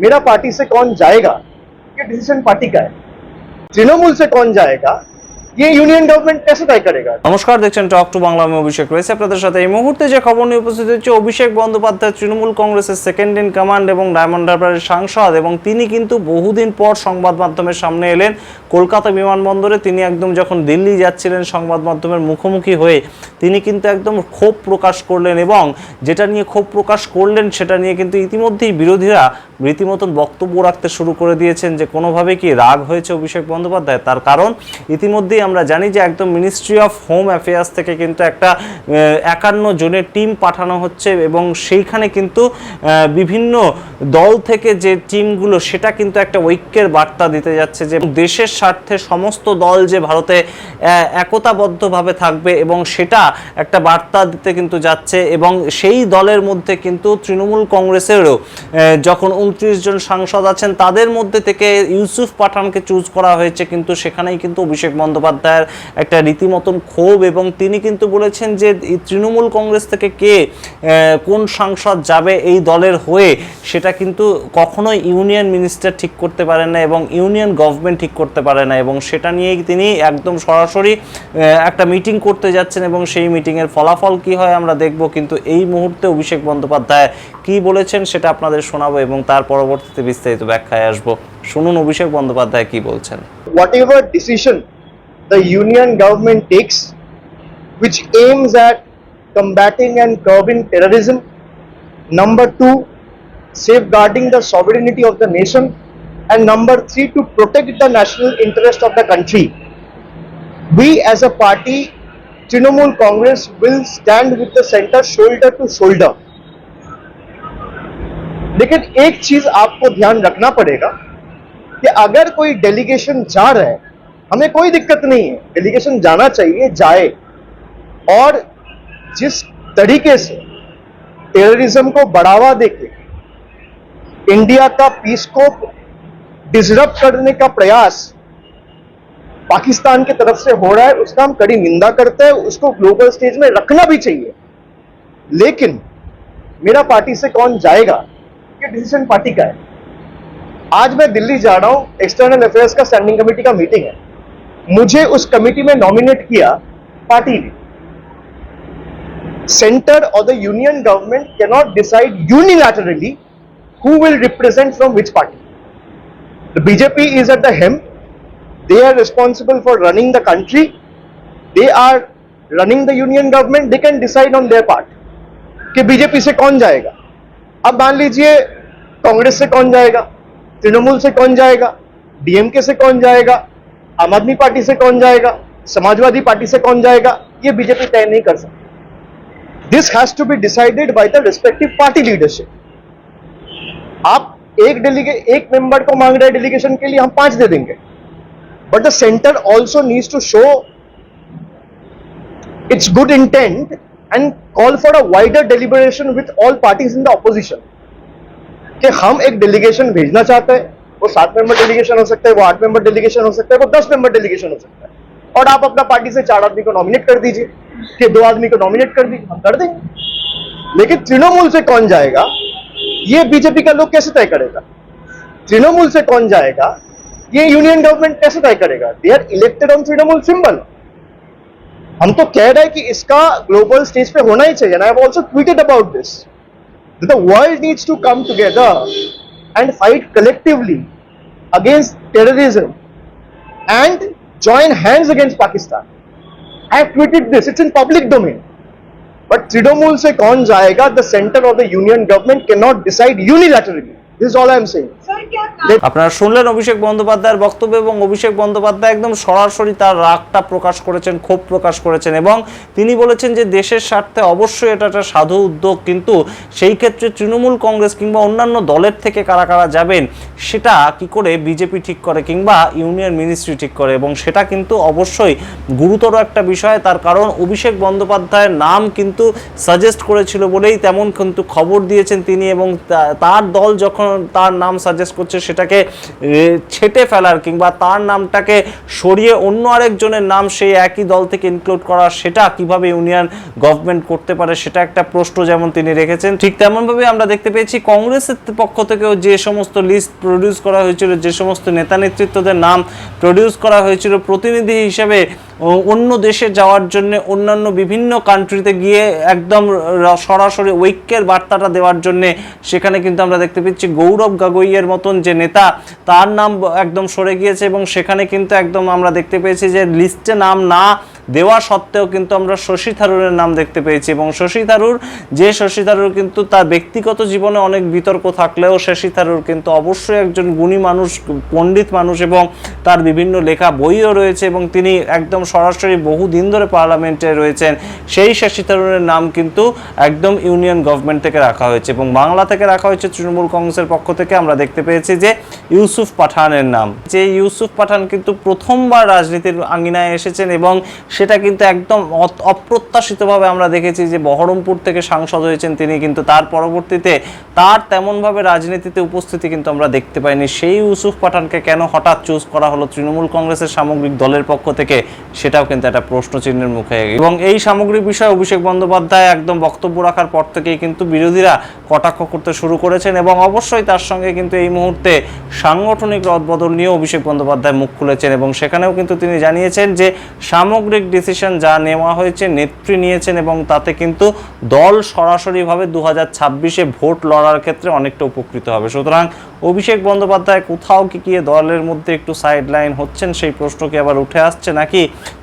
मेरा पार्टी से कौन जाएगा? ये डिसीज़न पार्टी का है। तृणमूल से कौन जाएगा? ये यूनियन गवर्नमेंट कैसे तय करेगा নমস্কার দেখছেন টক টু বাংলা আমি অভিষেক রয়েছে আপনাদের সাথে এই মুহূর্তে যে খবর নিয়ে উপস্থিত হচ্ছে অভিষেক বন্দ্যোপাধ্যায় তৃণমূল কংগ্রেসের সেকেন্ড ইন কমান্ড এবং ডায়মন্ড হারবারের সাংসদ এবং তিনি কিন্তু বহুদিন পর সংবাদ মাধ্যমের সামনে এলেন কলকাতা বিমানবন্দরে তিনি একদম যখন দিল্লি যাচ্ছিলেন সংবাদ মাধ্যমের মুখোমুখি হয়ে তিনি কিন্তু একদম ক্ষোভ প্রকাশ করলেন এবং যেটা নিয়ে ক্ষোভ প্রকাশ করলেন সেটা নিয়ে কিন্তু ইতিমধ্যেই বিরোধীরা রীতিমতন বক্তব্য রাখতে শুরু করে দিয়েছেন যে কোনোভাবে কি রাগ হয়েছে অভিষেক বন্দ্যোপাধ্যায় তার কারণ আমরা জানি যে একদম মিনিস্ট্রি অফ হোম অ্যাফেয়ার্স থেকে কিন্তু একটা একান্ন জনের টিম পাঠানো হচ্ছে এবং সেইখানে কিন্তু বিভিন্ন দল থেকে যে টিমগুলো সেটা কিন্তু একটা ঐক্যের বার্তা দিতে যাচ্ছে যে দেশের স্বার্থে সমস্ত দল যে ভারতে একতাবদ্ধভাবে থাকবে এবং সেটা একটা বার্তা দিতে কিন্তু যাচ্ছে এবং সেই দলের মধ্যে কিন্তু তৃণমূল কংগ্রেসেরও যখন উনত্রিশ জন সাংসদ আছেন, তাদের মধ্যে থেকে ইউসুফ পাঠানকে চুজ করা হয়েছে, কিন্তু সেখানেই কিন্তু অভিষেক বন্দ্যোপাধ্যায়ের একটা রীতিমতন ক্ষোভ এবং তিনি কিন্তু বলেছেন যে তৃণমূল কংগ্রেস থেকে কে কোন সাংসদ যাবে এই দলের হয়ে, সেটা কিন্তু কখনোই ইউনিয়ন মিনিস্টার ঠিক করতে পারেন না এবং ইউনিয়ন গভর্নমেন্ট ঠিক করতে পারে না এবং সেটা নিয়েই তিনি একদম সরাসরি একটা মিটিং করতে যাচ্ছেন এবং সেই মিটিংয়ের ফলাফল কি হয় আমরা দেখব, কিন্তু এই মুহূর্তে অভিষেক বন্দ্যোপাধ্যায় কি বলেছেন সেটা আপনাদের শোনাবো এবং তার পরবর্তীতে বিস্তারিত ব্যাখ্যায় আসব। শুনুন অভিষেক বন্দ্যোপাধ্যায় কি বলছেন। Whatever decision the union government takes which aims at combating and curbing terrorism number 2 safeguarding the sovereignty of the nation and number 3 to protect the national interest of the country we as a party Trinamool Congress will stand with the center shoulder to shoulder लेकिन एक चीज आपको ध्यान रखना पड़ेगा कि अगर कोई डेलीगेशन जा रहा है हमें कोई दिक्कत नहीं है। डेलीगेशन जाना चाहिए, जाए। और जिस तरीके से टेररिज्म को बढ़ावा देके इंडिया का पीस को डिसरप्ट करने का प्रयास पाकिस्तान की तरफ़ से हो रहा है, उसका हम कड़ी निंदा करते हैं, उसको ग्लोबल स्टेज में रखना भी चाहिए। लेकिन मेरा पार्टी से कौन जाएगा? ये डिसीज़न पार्टी का है। आज मैं दिल्ली जा रहा हूँ एक्सटर्नल अफेयर्स का स्टैंडिंग कमेटी का मीटिंग है। मुझे उस कमिटी में नॉमिनेट किया पार्टी ने। सेंटर और the union government cannot decide unilaterally who will represent from which party the BJP is at the helm they are responsible for running the country they are running the union government they can decide on their part कि BJP से कौन जाएगा। अब मान लीजिए कांग्रेस से कौन जाएगा, तृणमूल से कौन जाएगा डीएमके से कौन जाएगा आम आदमी पार्टी से कौन जाएगा? समाजवादी पार्टी से कौन जाएगा? ये बीजेपी तय नहीं कर सकती। This has to be decided by the respective party leadership आप एक डेलीगे एक मेंबर को मांग रहे हैं डेलीगेशन के लिए, हम पाँच दे देंगे। But the centre also needs to show its good intent and call for a wider deliberation with all parties in the opposition कि हम एक डेलीगेशन भेजना चाहते हैं। वो सात मेंबर डेलीगेशन हो सकता है, वो आठ मेंबर डेलीगेशन हो सकता है, वो दस मेंबर डेलीगेशन हो सकता है। और आप अपना पार्टी से चार आदमी को नॉमिनेट कर दीजिए, कि दो आदमी को नॉमिनेट कर दीजिए, हम कर देंगे। लेकिन तृणमूल से कौन जाएगा? ये बीजेपी का लोग कैसे तय करेगा? तृणमूल से कौन जाएगा? ये यूनियन गवर्नमेंट कैसे तय करेगा? They are elected on Trinamool symbol हम तो कह रहे हैं कि इसका ग्लोबल स्टेज पे होना ही चाहिए। I have also tweeted about this the world needs to come together and fight collectively against terrorism and join hands against Pakistan. I have tweeted this, it's in public domain. But Tridomul se kaun jayega, the center of the union government cannot decide unilaterally. This is all I am saying. আপনারা শুনলেন অভিষেক বন্দ্যোপাধ্যায়ের বক্তব্য এবং অভিষেক বন্দ্যোপাধ্যায় একদম সরাসরি তার রাগটা প্রকাশ করেছেন ক্ষোভ প্রকাশ করেছেন এবং তিনি বলেছেন যে দেশের স্বার্থে অবশ্যই এটা একটা সাধু উদ্যোগ কিন্তু সেই ক্ষেত্রে তৃণমূল কংগ্রেস কিংবা অন্যান্য দলের থেকে কারা কারা যাবেন সেটা কি করে বিজেপি ঠিক করে কিংবা ইউনিয়ন মিনিস্ট্রি ঠিক করে এবং সেটা কিন্তু অবশ্যই গুরুতর একটা বিষয় তার কারণ অভিষেক বন্দ্যোপাধ্যায়ের নাম কিন্তু সাজেস্ট করেছিল বলেই তেমন কিন্তু খবর দিয়েছেন তিনি এবং তা- তার দল যখন তার নাম সাজেস্ট করছে সেটাকে ছেটে ফেলার কিংবা তার নামটাকে সরিয়ে অন্য আরেকজনের নাম সেই একই দল থেকে ইনক্লুড করা, সেটা কীভাবে ইউনিয়ন গভর্নমেন্ট করতে পারে সেটা একটা প্রশ্ন যেমন তিনি রেখেছেন। ঠিক তেমনভাবে আমরা দেখতে পেয়েছি কংগ্রেসের পক্ষ থেকেও যে সমস্ত লিস্ট প্রডিউস করা হয়েছিল, যে সমস্ত নেতা নেতৃত্বদের নাম প্রডিউস করা হয়েছিল, প্রতিনিধি হিসেবে অন্য দেশে যাওয়ার জন্য অন্যান্য বিভিন্ন কান্ট্রিতে গিয়ে একদম সরাসরি ঐক্যের বার্তাটা দেওয়ার জন্য সেখানে কিন্তু আমরা দেখতে পাচ্ছি গৌরব গাগইয়ের মতন যে নেতা, তার নাম একদম সরে গিয়েছে এবং সেখানে কিন্তু একদম আমরা দেখতে পেয়েছি যে লিস্টে নাম না দেওয়া সত্ত্বেও কিন্তু আমরা শশী থারুরের নাম দেখতে পেয়েছি এবং শশী থারুর, যে শশী থারুর কিন্তু তার ব্যক্তিগত জীবনে অনেক বিতর্ক থাকলেও শশী থারুর কিন্তু অবশ্যই একজন গুণী মানুষ, পণ্ডিত মানুষ এবং তার বিভিন্ন লেখা বইও রয়েছে এবং তিনি একদম সরাসরি বহু দিন ধরে পার্লামেন্টে রয়েছেন। সেই শশী থারুরের নাম কিন্তু একদম ইউনিয়ন গভর্নমেন্ট থেকে রাখা হয়েছে এবং বাংলা থেকে রাখা হয়েছে তৃণমূল কংগ্রেসের পক্ষ থেকে আমরা দেখতে পেয়েছি যে ইউসুফ পাঠানের নাম। যে ইউসুফ পাঠান কিন্তু প্রথমবার রাজনীতির আঙ্গিনায় এসেছেন এবং সেটা কিন্তু একদম অপ্রত্যাশিতভাবে আমরা দেখেছি যে বহরমপুর থেকে সাংসদ হয়েছেন তিনি, কিন্তু তার পরবর্তীতে তার তেমনভাবে রাজনীতিতে উপস্থিতি কিন্তু আমরা দেখতে পাইনি। সেই ইউসুফ পাঠানকে কেন হঠাৎ চুজ করা হলো তৃণমূল কংগ্রেসের সামগ্রিক দলের পক্ষ থেকে, সেটাও কিন্তু একটা প্রশ্ন চিহ্নের মুখে। এবং এই সামগ্রিক বিষয়ে অভিষেক বন্দ্যোপাধ্যায় একদম বক্তব্য রাখার পর থেকেই কিন্তু বিরোধীরা কটাক্ষ করতে শুরু করেছেন এবং অবশ্যই তার সঙ্গে কিন্তু এই মুহূর্তে সাংগঠনিক রদবদল নিয়ে অভিষেক বন্দ্যোপাধ্যায় মুখ খুলেছেন এবং সেখানেও কিন্তু তিনি জানিয়েছেন যে সামগ্রিক ডিসিশন যা নেওয়া হয়েছে, নেত্রী নিয়েছেন এবং তাতে কিন্তু দল সরাসরিভাবে দু হাজার ছাব্বিশে ভোট লড়ার ক্ষেত্রে অনেকটা উপকৃত হবে। সুতরাং অভিষেক বন্দ্যোপাধ্যায়, কোথাও কি গিয়ে দলের মধ্যে একটু সাইড লাইন হচ্ছেন সেই প্রশ্ন কি আবার উঠে আসছে নাকি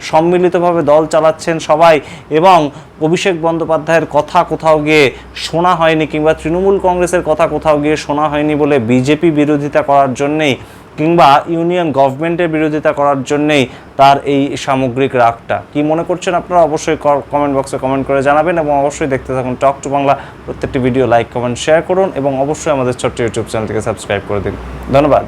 সম্মিলিতভাবে দল চালাচ্ছেন সবাই এবং অভিষেক বন্দ্যোপাধ্যায়ের কথা কোথাও গিয়ে শোনা হয়নি কিংবা তৃণমূল কংগ্রেসের কথা কোথাও গিয়ে শোনা হয়নি বলে বিজেপি বিরোধিতা করার জন্যেই কিংবা ইউনিয়ন গভর্নমেন্টের বিরোধিতা করার জন্যেই তার এই সামগ্রিক রাগটা। কি মনে করছেন আপনারা? অবশ্যই কমেন্ট বক্সে কমেন্ট করে জানাবেন এবং অবশ্যই দেখতে থাকুন টক টু বাংলা প্রত্যেকটি ভিডিও লাইক কমেন্ট শেয়ার করুন এবং অবশ্যই আমাদের ছোট্ট ইউটিউব চ্যানেলটিকে সাবস্ক্রাইব করে দিন। ধন্যবাদ।